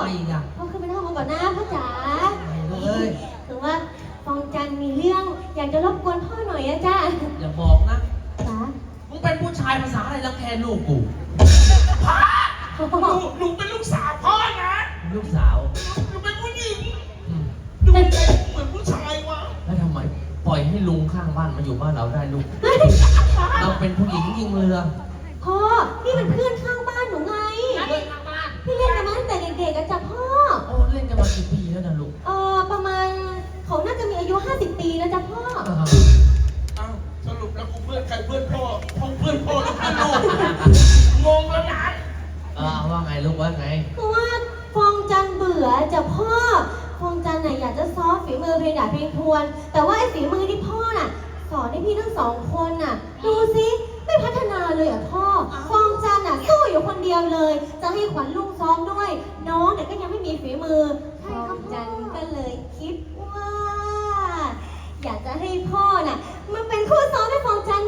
จ้ะพ่อทำไมอีกอะพ่อขึ้นไปนั่งห้องก่อนนะพ่อจ๋าไปเลยคือว่าฟองจันทร์มีเรื่องอยากจะรบกวนพ่อหน่อยอะจ้าอย่าบอกนะจ๋ามึงเป็นผู้ชายภาษาอะไรรังแคลูกกูพ่อหนูหนูเป็นลูกสาวพ่อนะลูกสาวหนูเป็นผู้หญิงอืมดูเป็นเหมือนผู้ชายว่ะแล้วทำไมปล่อยให้ลุงข้างบ้านมาอยู่บ้านเราได้ลูกเราเป็นผู้หญิงยิงเรือพ่อนี่เป็นเพื่อนข้า แต่เด็กๆอะจ้ะพ่อ โอ้เล่นกันมากี่ปีแล้วนะลูกเออประมาณเขาน่าจะมีอายุ 50 ปีแล้วจ้ะพ่ออ่าอ้าวสรุปแล้วกูเพื่อนใครเพื่อนพ่อพ่อเพื่อนพ่อหรือเพื่อนลูกงงแล้วนะเออว่าไงลูกว่าไง คือว่าฟองจันทร์เบื่อจ้ะพ่อฟองจันทร์น่ะอยากจะซ้อมฝีมือเพลงดาบเพลงทวน แต่ว่าไอ้ฝีมือที่พ่อน่ะ สอนให้พี่ทั้งสองคนน่ะ ดูสิ ไม่พัฒนาเลยอะพ่อฟองจันทร์น่ะสู้อยู่คนเดียวเลย จะให้ขวัญลุงซ้อมด้วย น้องเนี่ยก็ยังไม่มีฝีมือฟองจันทร์ก็เลยคิดว่า อยากจะให้พ่อน่ะมาเป็นคู่ซ้อมให้ฟองจัน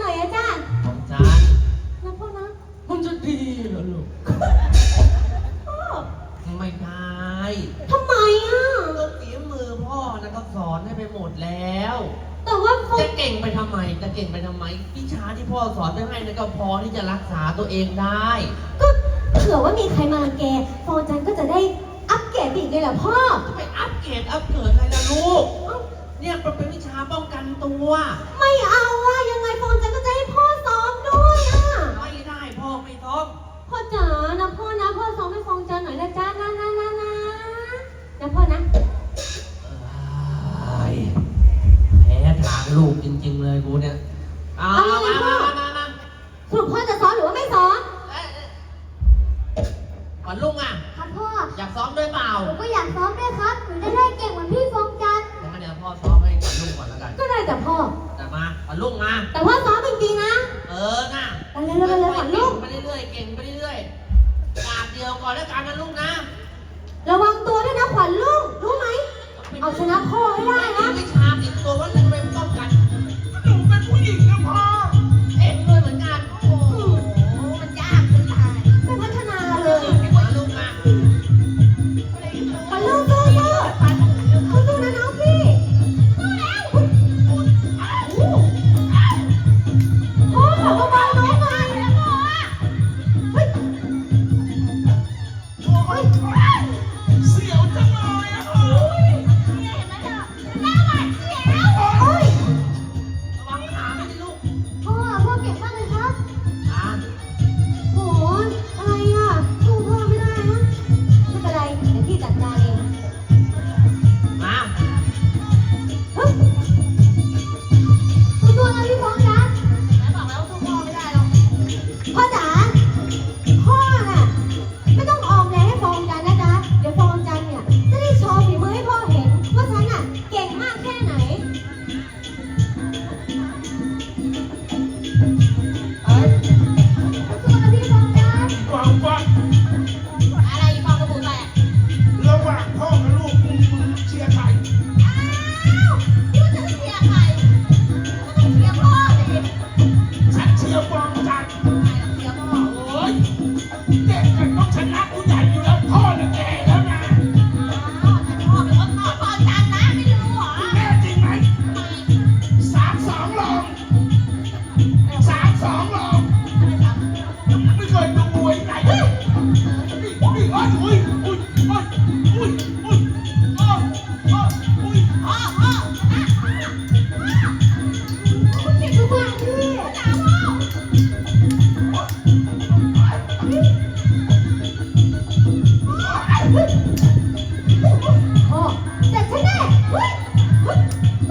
กษาตัวเองได้ ก็เผื่อว่ามีใครมารังแกฟองจันก็จะได้อัปเกรดไปอีกเลยเหรอพ่อจะไปอัปเกรดอัปเกิดอะไรล่ะลูก เอ้าเนี่ยมันเป็นวิชาป้องกันตัวไม่เอาอะยังไงฟองจันก็จะให้พ่อซ้อมด้วยอะไม่ได้พ่อไม่ซ้อมพ่อจ๋านะพ่อ ด้วยเปล่าหนูก็อยากซ้อมด้วยครับหนูจะได้เก่งเหมือนพี่ฟองจันงั้นเดี๋ยวพ่อซ้อมให้ก่อนลุงก่อนแล้วกัน ก็ได้แต่พ่อ แต่มาก่อนลุงมา แต่พ่อซ้อมจริงๆนะ เออน่ะไปเลยไปเลยไปเลยก่อนลูกไปเรื่อยๆเก่งไปเรื่อยๆกราบเดียวก่อนแล้วกันนะลูกนะ ระวังตัวด้วยนะขวัญลูก รู้ไหม เอาชนะพ่อให้ได้นะ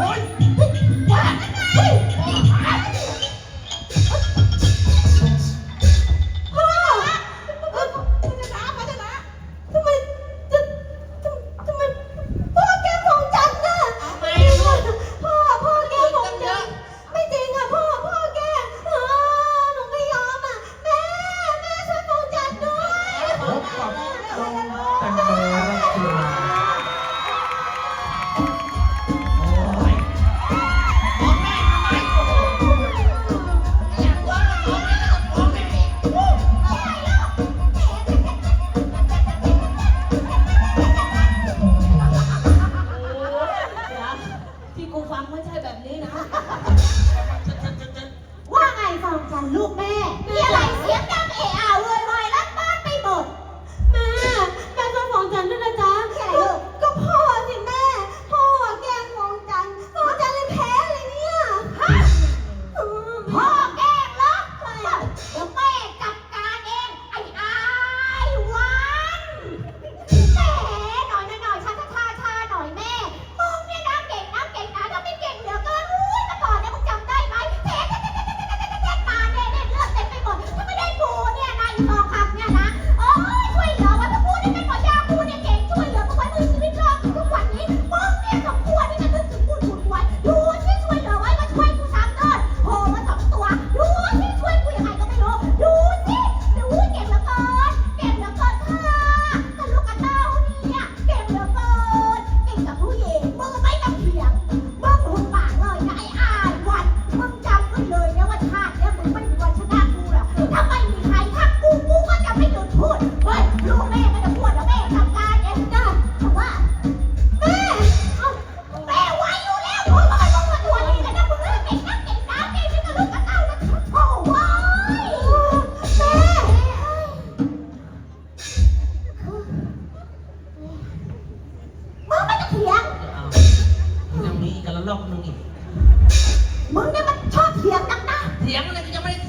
โอ๊ยว้า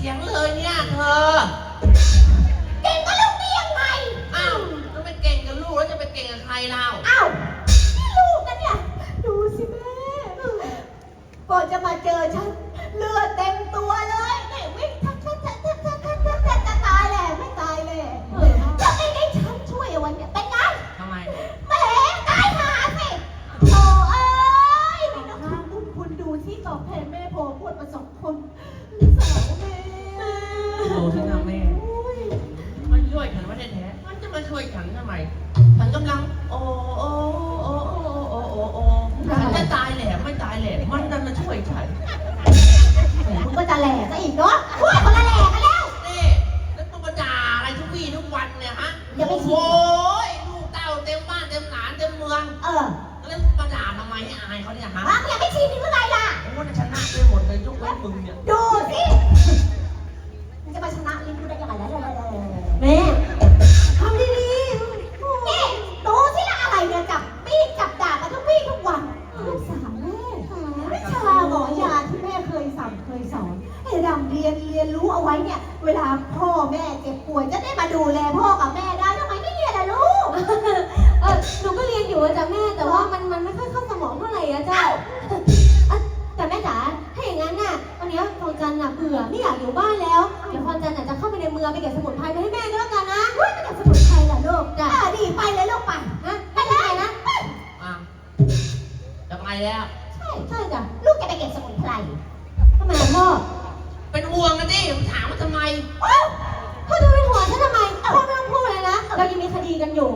สียงเลยเนี่ยเธอ เก่งก็ลูกได้ยังไงอ้าวแล้วไปเก่งกับลูกแล้วจะไปเก่งกับใครเราอ้าวนี่ลูกนะเนี่ยดูสิแม่ก่อนจะมาเจอฉันเลือดเต็มตัวเลย นทำไมฉันกำลัง โอโอโอโอโอโอ้โอ้ฉันจะตายแหลมไม่ตายแหลมมันดันมาช่วยฉันมึงก็จะแหลกซะอีกเนาะพูดคนละแหลกกันแล้วนี่แล้วมึงมาด่าอะไรทุกวี่ทุกวันเนี่ยฮะย่าไปคิดโอ้ยลูกเต้าเต็มบ้านเต็มหลานเต็มเมือง เออแล้วมาด่าทำไมให้อายเขาเนี่ยฮะอย่าไปชินนี่เมื่อไงล่ะโอ้ยชนะไปหมดเลยยกเว้นมึงเนี่ยดูสิ สาแม่วิชาหมอยาที่แม่เคยสั่งเคยสอนให้ดำเรียนเรียนรู้เอาไว้เนี่ย เวลาพ่อแม่เจ็บป่วยจะได้มาดูแลพ่อกับแม่ได้ทำไมไม่เรียนล่ะลูกเออหนูก็เรียนอยู่อะจ้ะแม่แต่ว่ามันมันไม่ค่อยเข้าสมองเท่าไหร่อะจ้ะอะแต่แม่จ๋าถ้าอย่างนั้นน่ะวันนี้ฟองจันน่ะเบื่อไม่อยากอยู่บ้านแล้วเดี๋ยวฟองจันน่ะจะเข้าไปในเมืองไปเก็บสมุนไพรไปให้แม่ก็แล้วกันนะด้วยกสมุนะ ล้ว ใช่ใช่จ้ะลูกจะไปเก็บสมุนไพรทำไมพ่อเป็นห่วงนะดิผมถามว่าทำไม เอ้าพ่อจะเป็นห่วงฉันทำไมอาพ่อไม่ต้องพูดเลยนะ เรายังมีคดีกันอยู่